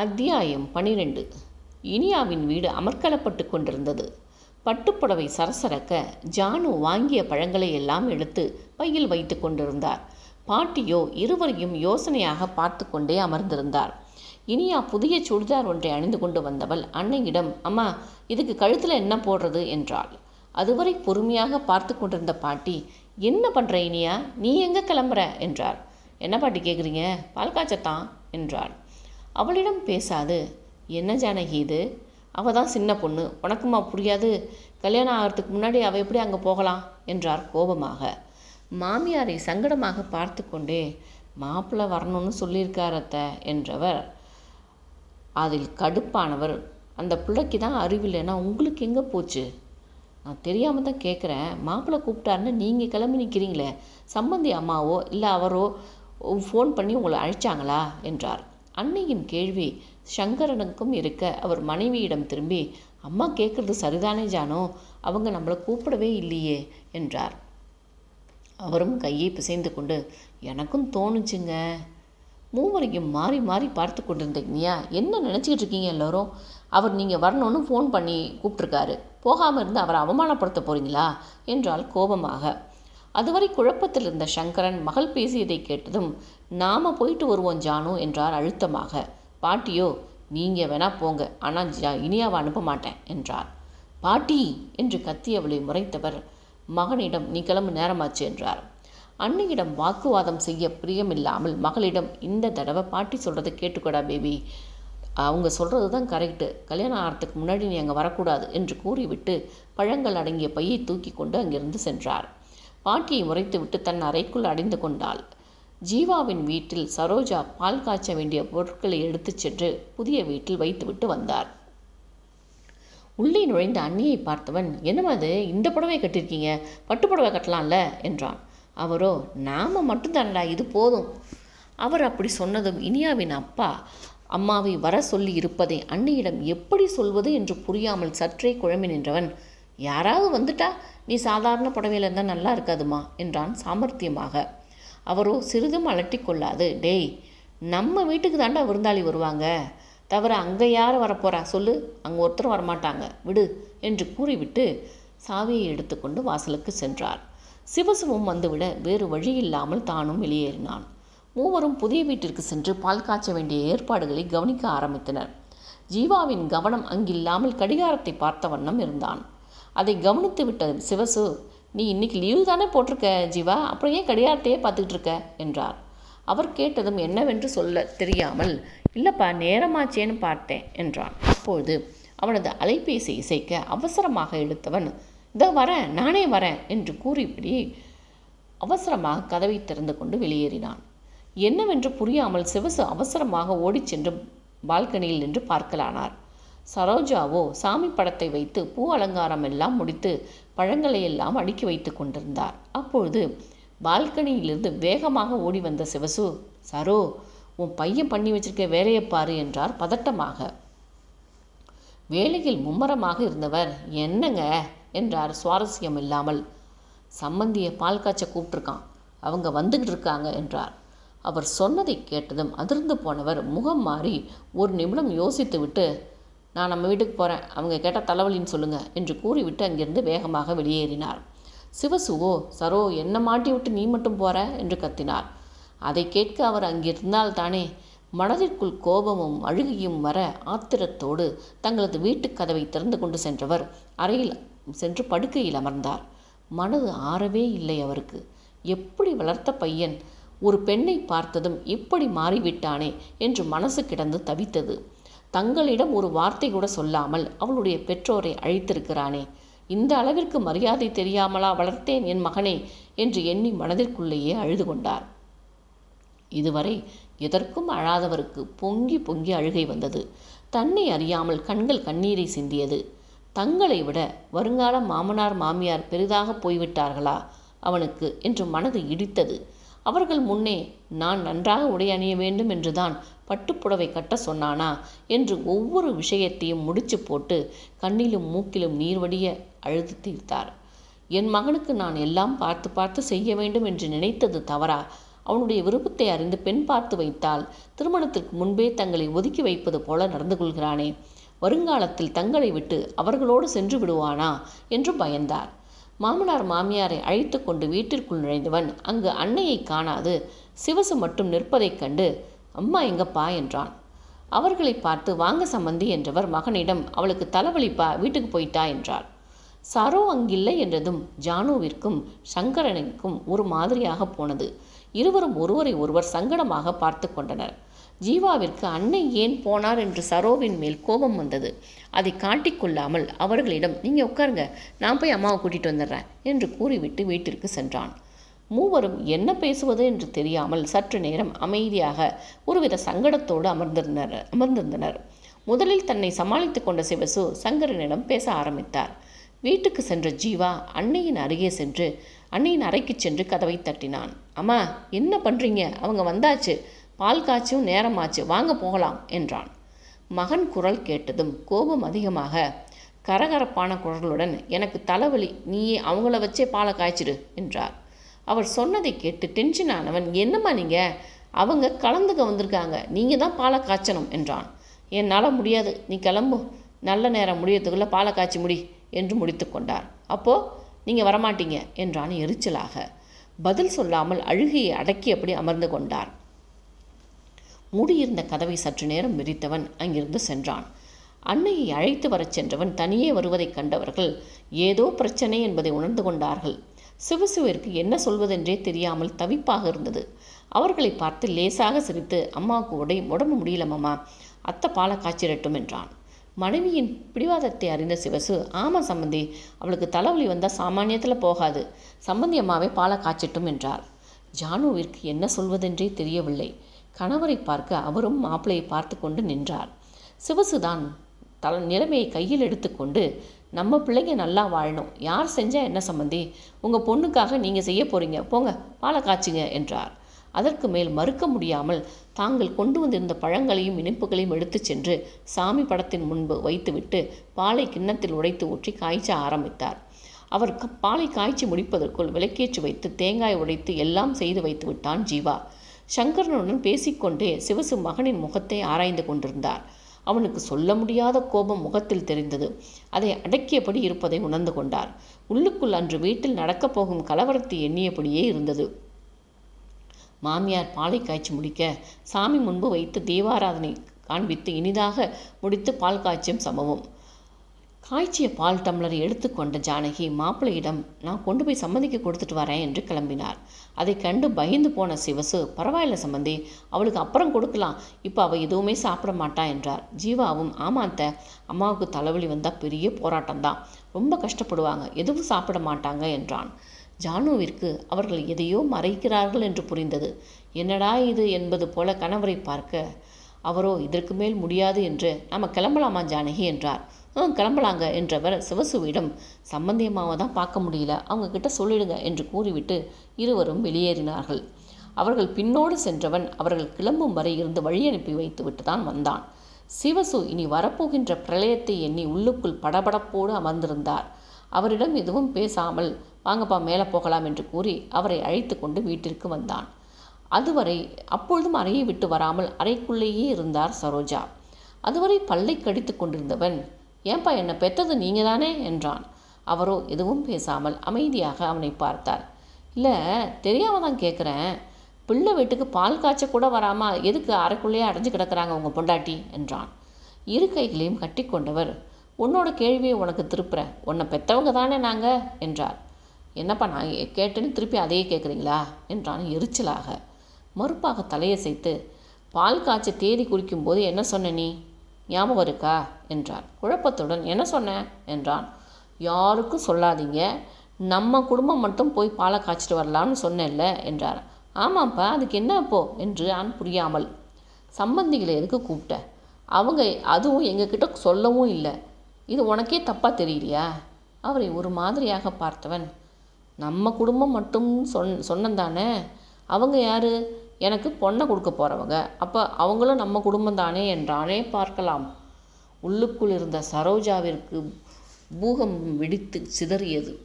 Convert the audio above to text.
அத்தியாயம் பனிரெண்டு. இனியாவின் வீடு அமர்க்கலப்பட்டு கொண்டிருந்தது. பட்டுப்புடவை சரசரக்க ஜானு வாங்கிய பழங்களை எல்லாம் எடுத்து பையில் வைத்து கொண்டிருந்தார். பாட்டியோ இருவரையும் யோசனையாக பார்த்து கொண்டே அமர்ந்திருந்தார். இனியா புதிய சுடிதார் ஒன்றை அணிந்து கொண்டு வந்தவள் அன்னையிடம் அம்மா இதுக்கு கழுத்தில் என்ன போடுறது? என்றாள். அதுவரை பொறுமையாக பார்த்து கொண்டிருந்த பாட்டி என்ன பண்ணுற இனியா? நீ எங்கே கிளம்புற? என்றார். என்ன பாட்டி கேட்குறீங்க பால் காய்ச்சத்தான் என்றாள். அவளிடம் பேசாது. என்ன ஜானகி இது? அவள் தான் சின்ன பொண்ணு. உனக்குமா புரியாது? கல்யாணம் ஆகிறதுக்கு முன்னாடி அவள் எப்படி அங்கே போகலாம்? என்றார் கோபமாக. மாமியாரை சங்கடமாக பார்த்து கொண்டே மாப்பிள்ளை வரணும்னு சொல்லியிருக்காரத்த என்றவர். அதில் கடுப்பானவர். அந்த பிள்ளைக்கு தான் அறிவில்லைன்னா உங்களுக்கு எங்கே போச்சு? நான் தெரியாமல் தான் கேட்குறேன் மாப்பிள்ளை கூப்பிட்டாருன்னு நீங்கள் கிளம்பி நிற்கிறீங்களே சம்பந்தி அம்மாவோ இல்லை அவரோ ஃபோன் பண்ணி உங்களை அழைச்சாங்களா? என்றார். அன்னையின் கேள்வி சங்கரனுக்கும் இருக்க. அவர் மனைவியிடம் திரும்பி அம்மா கேட்குறது சரிதானே ஜானோ? அவங்க நம்மளை கூப்பிடவே இல்லையே என்றார். அவரும் கையை பிசைந்து கொண்டு எனக்கும் தோணுச்சுங்க. மூவரையும் மாறி மாறி பார்த்து கொண்டிருந்தீங்கயா? என்ன நினச்சிக்கிட்டு இருக்கீங்க எல்லோரும்? அவர் நீங்கள் வரணும்னு ஃபோன் பண்ணி கூப்பிட்ருக்காரு போகாமல் இருந்து அவரை அவமானப்படுத்த போகிறீங்களா என்றால் கோபமாக. அதுவரை குழப்பத்தில் இருந்த சங்கரன் மகள் பேசியதை கேட்டதும் நாம போயிட்டு வருவோம் ஜானு என்றார் அழுத்தமாக. பாட்டியோ நீங்கள் வேணா போங்க. ஆனால் ஜா இனியாவை அனுப்ப மாட்டேன் என்றார். பாட்டி என்று கத்தியவளை முறைத்தவர் மகனிடம் நீ கிளம்பு நேரமாச்சு என்றார். அன்னையிடம் வாக்குவாதம் செய்ய பிரியமில்லாமல் மகளிடம் இந்த தடவை பாட்டி சொல்கிறத கேட்டுக்கோடா பேபி. அவங்க சொல்கிறது தான் கரெக்டு கல்யாணம் ஆகிறதுக்கு முன்னாடி நீ அங்கே வரக்கூடாது என்று கூறிவிட்டு பழங்கள் அடங்கிய பையை தூக்கி கொண்டு அங்கிருந்து சென்றார். பாட்டியை முறைத்துவிட்டு தன் அறைக்குள் அடைந்து கொண்டாள். ஜீவாவின் வீட்டில் சரோஜா பால் காய்ச்ச வேண்டிய பொருட்களை எடுத்துச் சென்று புதிய வீட்டில் வைத்துவிட்டு வந்தார். உள்ளே நுழைந்த அண்ணியை பார்த்தவன் என்னம்மா அது இந்த புடவை கட்டியிருக்கீங்க? பட்டு புடவை கட்டலாம்ல? என்றான். அவரோ நாம மட்டும்தானடா இது போதும். அவர் அப்படி சொன்னதும் இனியாவின் அப்பா அம்மாவை வர சொல்லி இருப்பதை அண்ணியிடம் எப்படி சொல்வது என்று புரியாமல் சற்றே குழம்பி நின்றவன் யாராவது வந்துட்டா நீ சாதாரண புடவையில் இருந்தால் நல்லா இருக்காதுமா என்றான் சாமர்த்தியமாக. அவரோ சிறிதும் அலட்டி கொள்ளாது. டேய் நம்ம வீட்டுக்கு தாண்டா விருந்தாளி வருவாங்க. தவிர அங்கே யார் வரப்போறா சொல்லு. அங்கே ஒருத்தர் வரமாட்டாங்க. விடு என்று கூறிவிட்டு சாவியை எடுத்துக்கொண்டு வாசலுக்கு சென்றார். சிவசுவும் வந்துவிட வேறு வழியில்லாமல் தானும் வெளியேறினான். மூவரும் புதிய வீட்டிற்கு சென்று பால் காய்ச்ச வேண்டிய ஏற்பாடுகளை கவனிக்க ஆரம்பித்தனர். ஜீவாவின் கவனம் அங்கில்லாமல் கடிகாரத்தை பார்த்த வண்ணம் இருந்தான். அதை கவனித்து விட்டது. சிவசு நீ இன்னைக்கு லீவு தானே போட்டிருக்க ஜீவா? அப்புறம் ஏன் கடிகாரத்தையே பார்த்துக்கிட்டு இருக்க? என்றார். அவர் கேட்டதும் என்னவென்று சொல்ல தெரியாமல் இல்லைப்பா நேரமாச்சேன்னு பார்த்தேன் என்றான். அப்பொழுது அவனது அலைபேசி இசைக்க அவசரமாக எடுத்தவன் இதோ வரேன் நானே வரேன் என்று கூறியபடி அவசரமாக கதவை திறந்து கொண்டு வெளியேறினான். என்னவென்று புரியாமல் சிவசு அவசரமாக ஓடிச் சென்று பால்கனியில் நின்று பார்க்கலானார். சரோஜாவோ சாமி படத்தை வைத்து பூ அலங்காரம் எல்லாம் முடித்து பழங்களை எல்லாம் அடுக்கி வைத்து கொண்டிருந்தார். அப்பொழுது பால்கனியிலிருந்து வேகமாக ஓடி வந்த சிவசு சரோ உன் பையன் பண்ணி வச்சிருக்க வேலையை பாரு என்றார் பதட்டமாக. வேலையில் மும்மரமாக இருந்தவர் என்னங்க? என்றார் சுவாரஸ்யம் இல்லாமல். சம்மந்தியை பால் காய்ச்ச கூப்பிட்டுருக்கான். அவங்க வந்துக்கிட்டு இருக்காங்க என்றார். அவர் சொன்னதை கேட்டதும் அதிர்ந்து போனவர் முகம் மாறி ஒரு நிமிடம் யோசித்துவிட்டு நான் நம்ம வீட்டுக்கு போகிறேன் அவங்க கேட்டால் தலைவலின்னு சொல்லுங்கள் என்று கூறிவிட்டு அங்கிருந்து வேகமாக வெளியேறினார். சிவசுவோ சரோ என்ன மாட்டி விட்டு நீ மட்டும் போற? என்று கத்தினார். அதை கேட்க அவர் அங்கிருந்தால் தானே மனதிற்குள் கோபமும் அழுகையும் வர ஆத்திரத்தோடு தங்களது வீட்டுக் கதவை திறந்து கொண்டு சென்றவர் அறையில் சென்று படுக்கையில் அமர்ந்தார். மனது ஆறவே இல்லை அவருக்கு. எப்படி வளர்த்த பையன்? ஒரு பெண்ணை பார்த்ததும் இப்படி மாறிவிட்டானே? என்று மனசு கிடந்து தவித்தது. தங்களிடம் ஒரு வார்த்தை கூட சொல்லாமல் அவளுடைய பெற்றோரை அழைத்திருக்கிறானே. இந்த அளவிற்கு மரியாதை தெரியாமலா வளர்த்தேன் என் மகனே என்று எண்ணி மனதிற்குள்ளேயே அழுது கொண்டார். இதுவரை எதற்கும் அழாதவருக்கு பொங்கி பொங்கி அழுகை வந்தது. தன்னை அறியாமல் கண்கள் கண்ணீரை சிந்தியது. தங்களை விட வருங்கால மாமனார் மாமியார் பெரிதாக போய்விட்டார்களா? அவனுக்கு என்று மனது இடித்தது. அவர்கள் முன்னே நான் நன்றாக உடை அணிய வேண்டும் என்றுதான் பட்டுப்புடவை கட்ட சொன்னானா என்று ஒவ்வொரு விஷயத்தையும் முடிச்சு போட்டு கண்ணிலும் மூக்கிலும் நீர்வடிய அழுது தீர்த்தார். என் மகனுக்கு நான் எல்லாம் பார்த்து பார்த்து செய்ய வேண்டும் என்று நினைத்தது தவறா? அவனுடைய விருப்பத்தை அறிந்து பெண் பார்த்து வைத்தால் திருமணத்திற்கு முன்பே தங்களை ஒதுக்கி வைப்பது போல நடந்து கொள்கிறானே. வருங்காலத்தில் தங்களை விட்டு அவர்களோடு சென்று விடுவானா? என்று பயந்தார். மாமனார் மாமியாரை அழைத்து கொண்டு வீட்டிற்குள் நுழைந்தவன் அங்கு அன்னையை காணாது சிவசு மட்டும் நிற்பதைக் கண்டு அம்மா எங்கப்பா? என்றான். அவர்களை பார்த்து வாங்க சம்மந்தி என்றவர் மகனிடம் அவளுக்கு தலைவலிப்பா? வீட்டுக்கு போயிட்டா? என்றார். சரோ அங்கில்லை என்றதும் ஜானுவிற்கும் சங்கரனுக்கும் ஒரு மாதிரியாக போனது. இருவரும் ஒருவரை ஒருவர் சங்கடமாக பார்த்து கொண்டனர். ஜீவாவிற்கு அன்னை ஏன் போனார் என்று சரோவின் மேல் கோபம் வந்தது. அதை காட்டிக்கொள்ளாமல் அவர்களிடம் நீங்கள் உட்காருங்க நான் போய் அம்மாவை கூட்டிகிட்டு வந்துடுறேன் என்று கூறிவிட்டு வீட்டிற்கு சென்றான். மூவரும் என்ன பேசுவது என்று தெரியாமல் சற்று நேரம் அமைதியாக ஒருவித சங்கடத்தோடு அமர்ந்திருந்தனர் அமர்ந்திருந்தனர். முதலில் தன்னை சமாளித்து கொண்ட சிவசு சங்கரனிடம் பேச ஆரம்பித்தார். வீட்டுக்கு சென்ற ஜீவா அன்னையின் அருகே சென்று அன்னையின் அறைக்கு சென்று கதவை தட்டினான். அம்மா என்ன பண்ணுறீங்க அவங்க வந்தாச்சு. பால் காய்ச்சும் நேரமாச்சு வாங்க போகலாம் என்றான். மகன் குரல் கேட்டதும் கோபம் அதிகமாக கரகரப்பான குரலுடன் எனக்கு தலைவலி நீயே அவங்கள வச்சே பாலை காய்ச்சிடு என்றார். அவர் சொன்னதை கேட்டு டென்ஷன் ஆனவன் என்னம்மா நீங்கள் அவங்க கலந்துக்க வந்திருக்காங்க நீங்கள் தான் பாலை காய்ச்சணும் என்றான். என்னால் முடியாது நீ கிளம்பு நல்ல நேரம் முடியறதுக்குள்ளே பாலை காய்ச்சி முடி என்று முடித்து கொண்டார். அப்போது நீங்கள் வரமாட்டீங்க என்றான் எரிச்சலாக. பதில் சொல்லாமல் அழுகையை அடக்கியபடி அமர்ந்து கொண்டார். மூடியிருந்த கதவை சற்று நேரம் விரித்தவன் அங்கிருந்து சென்றான். அன்னையை அழைத்து வரச் சென்றவன் தனியே வருவதைக் கண்டவர்கள் ஏதோ பிரச்சனை என்பதை உணர்ந்து கொண்டார்கள். சிவசிவிற்கு என்ன சொல்வதென்றே தெரியாமல் தவிப்பாக இருந்தது. அவர்களை பார்த்து லேசாக சிரித்து அம்மாவுக்கு உடை உடம்பு முடியலம்மா அத்தை பாலை காய்ச்சிரட்டும் என்றான். மனைவியின் பிடிவாதத்தை அறிந்த சிவசு ஆமாம் சம்பந்தி அவளுக்கு தலைவலி வந்தால் சாமானியத்தில் போகாது. சம்பந்தி அம்மாவே பாலை காய்ச்சட்டும் என்றார். ஜானுவிற்கு என்ன சொல்வதென்றே தெரியவில்லை. கணவரை பார்க்க அவரும் மாப்பிளையை பார்த்து கொண்டு நின்றார். சிவசுதான் தன் நிலைமையை கையில் எடுத்துக்கொண்டு நம்ம பிள்ளைங்க நல்லா வாழணும். யார் செஞ்சால் என்ன சம்மந்தி உங்கள் பொண்ணுக்காக நீங்கள் செய்ய போகிறீங்க போங்க பாலை காய்ச்சுங்க என்றார். அதற்கு மேல் மறுக்க முடியாமல் தாங்கள் கொண்டு வந்திருந்த பழங்களையும் இனிப்புகளையும் எடுத்துச் சென்று சாமி படத்தின் முன்பு வைத்துவிட்டு பாலை கிண்ணத்தில் உடைத்து ஊற்றி காய்ச்ச ஆரம்பித்தார். அவர் பாலை காய்ச்சி முடிப்பதற்குள் விளக்கேற்றி வைத்து தேங்காய் உடைத்து எல்லாம் செய்து வைத்து விட்டான் ஜீவா. சங்கரனுடன் பேசிக்கொண்டே சிவசு மகனின் முகத்தை ஆராய்ந்து கொண்டிருந்தார். அவனுக்கு சொல்ல முடியாத கோபம் முகத்தில் தெரிந்தது. அதை அடக்கியபடி இருப்பதை உணர்ந்து கொண்டார். உள்ளுக்குள் அன்று வீட்டில் நடக்கப் போகும் கலவரத்தை எண்ணியபடியே இருந்தது. மாமியார் பாலை காய்ச்சி முடிக்க சாமி முன்பு வைத்து தீபாராதனை காண்பித்து இனிதாக முடித்து பால் காய்ச்சியும் சமவும் காய்ச்சிய பால் டம்ளரை எடுத்துக்கொண்ட ஜானகி மாப்பிள்ளையிடம் நான் கொண்டு போய் சம்மந்திக்கு கொடுத்துட்டு வரேன் என்று கிளம்பினார். அதை கண்டு பயந்து போன சிவசு பரவாயில்ல சம்மந்தி அவளுக்கு அப்புறம் கொடுக்கலாம். இப்போ அவள் எதுவுமே சாப்பிட மாட்டா என்றார். ஜீவாவும் ஆமாத்த அம்மாவுக்கு தலைவலி வந்தால் பெரிய போராட்டம்தான். ரொம்ப கஷ்டப்படுவாங்க. எதுவும் சாப்பிட மாட்டாங்க என்றான். ஜானுவிற்கு அவர்கள் எதையோ மறைக்கிறார்கள் என்று புரிந்தது. என்னடா இது என்பது போல கணவரை பார்க்க அவரோ இதற்கு மேல் முடியாது என்று நாம் கிளம்பலாமா ஜானகி என்றார். கிளம்பலாங்க என்றவர் சிவசுவிடம் சம்பந்தியம்மாவை தான் பார்க்க முடியல அவங்க கிட்ட சொல்லிடுங்க என்று கூறிவிட்டு இருவரும் வெளியேறினார்கள். அவர்கள் பின்னோடு சென்றவன் அவர்கள் கிளம்பும் வரை இருந்து வழி அனுப்பி வைத்துவிட்டு தான் வந்தான். சிவசு இனி வரப்போகின்ற பிரளயத்தை எண்ணி உள்ளுக்குள் படபடப்போடு அமர்ந்திருந்தார். அவரிடம் எதுவும் பேசாமல் வாங்கப்பா மேலே போகலாம் என்று கூறி அவரை அழைத்து கொண்டு வீட்டிற்கு வந்தான். அதுவரை அப்பொழுதும் அறையை விட்டு வராமல் அறைக்குள்ளேயே இருந்தார் சரோஜா. அதுவரை பல்லை கடித்து கொண்டிருந்தவன் ஏன்பா என்னை பெற்றது நீங்கள் தானே என்றான். அவரோ எதுவும் பேசாமல் அமைதியாக அவனை பார்த்தார். இல்லை தெரியாம தான் கேட்குறேன் பிள்ளை வீட்டுக்கு பால் காய்ச்ச கூட வராமல் எதுக்கு அறைக்குள்ளேயே அடைஞ்சு கிடக்கிறாங்க உங்கள் பொண்டாட்டி? என்றான். இரு கைகளையும் கட்டிக்கொண்டவர் உன்னோட கேள்வியை உனக்கு திருப்புறேன். உன்னை பெற்றவங்க தானே நாங்கள் என்றார். என்னப்பா நான் கேட்டேன்னு திருப்பி அதையே கேட்குறீங்களா என்றான் எரிச்சலாக. மறுப்பாக தலையை சேர்த்து பால் காய்ச்ச தேதி குறிக்கும்போது என்ன சொன்ன நீ? ஞாபகம் இருக்கா? என்றார் குழப்பத்துடன் என்ன சொன்னேன் என்றான். யாருக்கும் சொல்லாதீங்க. நம்ம குடும்பம் மட்டும் போய் பாலை காய்ச்சிட்டு வரலாம்னு சொன்னேன்ல என்றார். ஆமாப்பா அதுக்கு என்ன அப்போ? என்று நான் புரியாமல். சம்பந்திகளை எதுக்கு கூப்பிட்ட? அவங்க அதுவும் எங்ககிட்ட சொல்லவும் இல்லை. இது உனக்கே தப்பாக தெரியலையா? அவரை ஒரு மாதிரியாக பார்த்தவன். நம்ம குடும்பம் மட்டும் சொன் சொன்னந்தானே அவங்க யாரு? எனக்கு பொண்ணை கொடுக்க போகிறவங்க அப்போ அவங்களும் நம்ம குடும்பம் தானே என்றானே பார்க்கலாம். உள்ளுக்குள் இருந்த சரோஜாவிற்கு பூகம் வெடித்து சிதறியது.